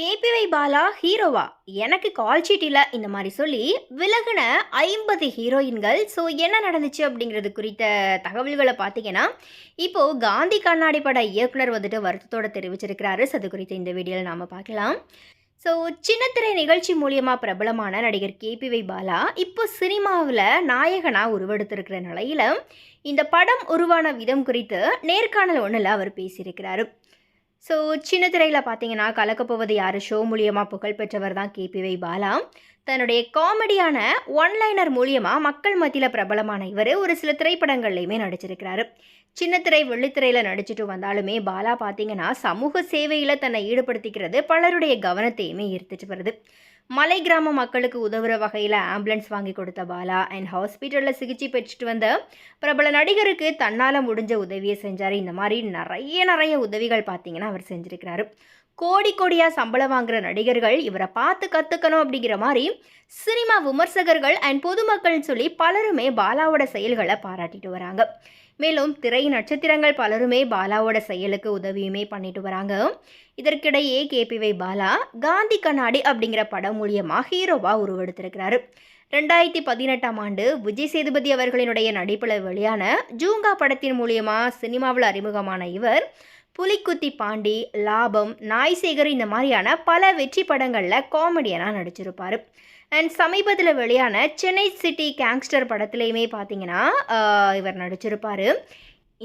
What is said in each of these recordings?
கேபிவை பாலா ஹீரோவா? எனக்கு call sheet இல்லை இந்த மாதிரி சொல்லி விலகின ஐம்பது ஹீரோயின்கள். ஸோ என்ன நடந்துச்சு அப்படிங்கிறது குறித்த தகவல்களை பார்த்தீங்கன்னா இப்போது காந்தி கண்ணாடி பட இயக்குனர் வந்துட்டு வருத்தத்தோட தெரிவிச்சிருக்கிறாரு. ஸோ அது குறித்து இந்த வீடியோவில் நாம் பார்க்கலாம். ஸோ சின்னத்திரை நிகழ்ச்சி மூலியமாக பிரபலமான நடிகர் கேபிவை பாலா இப்போ சினிமாவில் நாயகனாக உருவெடுத்திருக்கிற நிலையில் இந்த படம் உருவான விதம் குறித்து நேர்காணல் ஒன்றில் அவர் பேசியிருக்கிறாரு. ஸோ சின்ன திரையில் பார்த்தீங்கன்னா கலக்கப்போவது யார்? ஷோ மூலியமாக புகழ் பெற்றவர் தான் கேபிவை பாலா. தன்னுடைய காமெடியான ஒன்லைனர் மூலியமாக மக்கள் மத்தியில் பிரபலமான இவர் ஒரு சில திரைப்படங்கள்லையுமே நடிச்சிருக்கிறாரு. சின்ன திரை வெள்ளித்திரையில் நடிச்சுட்டு வந்தாலுமே பாலா பார்த்தீங்கன்னா சமூக சேவையில் தன்னை ஈடுபடுத்திக்கிறது பலருடைய கவனத்தையுமே ஈர்த்துட்டு வருது. மலை கிராம மக்களுக்கு உதவுற வகையில் ஆம்புலன்ஸ் வாங்கி கொடுத்த பாலா. அண்ட் ஹாஸ்பிட்டலில் சிகிச்சை பெற்றுட்டு வந்த பிரபல நடிகருக்கு தன்னால் முடிஞ்ச உதவியை செஞ்சார். இந்த மாதிரி நிறைய நிறைய உதவிகள் பார்த்தீங்கன்னா அவர் செஞ்சுருக்கிறாரு. கோடி கோடியாக சம்பளம் வாங்குற நடிகர்கள் இவரை பார்த்து கற்றுக்கணும் அப்படிங்கிற மாதிரி சினிமா விமர்சகர்கள் அண்ட் பொதுமக்கள்னு சொல்லி பலருமே பாலாவோட செயல்களை பாராட்டிட்டு வராங்க. மேலும் திரை நட்சத்திரங்கள் பலருமே பாலாவோட செயலுக்கு உதவியுமே பண்ணிட்டு வராங்க. இதற்கிடையே கேபிவை பாலா காந்தி கண்ணாடி அப்படிங்கிற படம் மூலியமாக ஹீரோவாக உருவெடுத்திருக்கிறாரு. ரெண்டாயிரத்தி பதினெட்டாம் ஆண்டு விஜய் சேதுபதி அவர்களினுடைய நடிப்பில் வெளியான ஜூங்கா படத்தின் மூலியமாக சினிமாவில் அறிமுகமான இவர் புலிக்குத்தி பாண்டி லாபம் நாய் சேகர் இந்த மாதிரியான பல வெற்றி படங்களில் காமெடியனாக நடிச்சிருப்பார். அண்ட் சமீபத்தில் வெளியான சென்னை சிட்டி கேங்ஸ்டர் படத்துலையுமே பார்த்தீங்கன்னா இவர் நடிச்சிருப்பார்.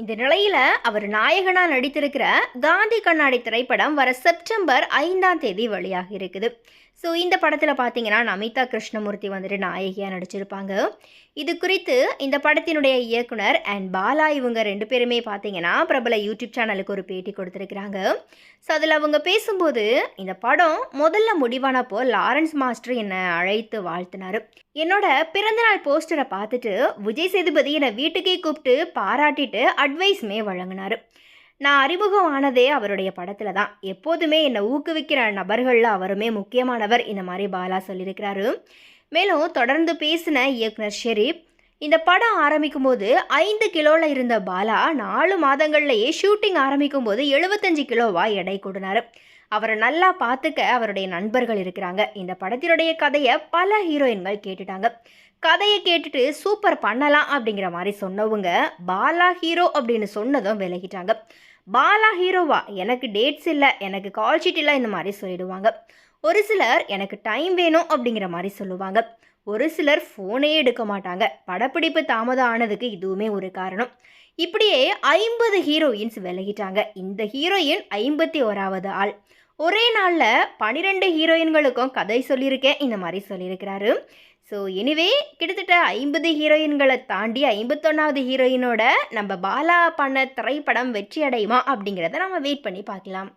இந்த நிலையில் அவர் நாயகனாக நடித்திருக்கிற காந்தி கண்ணாடி திரைப்படம் வர செப்டம்பர் ஐந்தாம் தேதி வெளியாகி இருக்குது. ஸோ இந்த படத்தில் பார்த்தீங்கன்னா நமிதா கிருஷ்ணமூர்த்தி வந்துட்டு நாயகியாக நடிச்சிருப்பாங்க. இது குறித்து இந்த படத்தினுடைய இயக்குனர் அண்ட் பாலா இவங்க ரெண்டு பேருமே பார்த்தீங்கன்னா பிரபல யூடியூப் சேனலுக்கு ஒரு பேட்டி கொடுத்துருக்குறாங்க. ஸோ அதில் அவங்க பேசும்போது இந்த படம் முதல்ல முடிவானப்போ லாரன்ஸ் மாஸ்டர் என்னை அழைத்து வாழ்த்தினார். என்னோட பிறந்தநாள் போஸ்டரை பார்த்துட்டு விஜய் சேதுபதி என்னை வீட்டுக்கே கூப்பிட்டு பாராட்டிட்டு அட்வைஸுமே வழங்கினார். நான் அறிமுகம் ஆனதே அவருடைய படத்தில் தான். எப்போதுமே என்னை ஊக்குவிக்கிற நபர்களில் அவருமே முக்கியமானவர் இந்த மாதிரி பாலா சொல்லியிருக்கிறாரு. மேலும் தொடர்ந்து பேசின இயக்குனர் ஷெரீப் இந்த படம் ஆரம்பிக்கும் போது ஐந்து கிலோவில் இருந்த பாலா நாலு மாதங்கள்லேயே ஷூட்டிங் ஆரம்பிக்கும் போது எழுபத்தஞ்சு கிலோவாக எடை கூடினார். அவரை நல்லா பார்த்துக்க அவருடைய நண்பர்கள் இருக்கிறாங்க. இந்த படத்தினுடைய கதையை பல ஹீரோயின்கள் கேட்டுட்டாங்க. கதையை கேட்டுட்டு சூப்பர் பண்ணலாம் அப்படிங்கிற மாதிரி சொன்னவங்க பாலா ஹீரோ அப்படின்னு சொன்னதும் விலகிட்டாங்க. பாலா ஹீரோவா எனக்கு டேட்ஸ் இல்லை எனக்கு கால் ஷீட் இல்லை இந்த மாதிரி சொல்லிடுவாங்க. ஒரு சிலர் எனக்கு டைம் வேணும் அப்படிங்கிற மாதிரி சொல்லுவாங்க. ஒரு சிலர் ஃபோனே எடுக்க மாட்டாங்க. படப்பிடிப்பு தாமதம் ஆனதுக்கு இதுவுமே ஒரு காரணம். இப்படியே ஐம்பது ஹீரோயின்ஸ் விலகிட்டாங்க. இந்த ஹீரோயின் ஐம்பத்தி ஓராவது ஆள். ஒரே நாளில் பன்னிரெண்டு ஹீரோயின்களுக்கும் கதை சொல்லியிருக்கேன். இந்த மாதிரி சொல்லியிருக்கிறாரு. ஸோ எனிவே கிட்டத்தட்ட ஐம்பது ஹீரோயின்களை தாண்டி ஐம்பத்தொன்னாவது ஹீரோயினோட நம்ம பாலா பண்ண திரைப்படம் வெற்றி அடையுமா அப்படிங்கிறத நம்ம வெயிட் பண்ணி பார்க்கலாம்.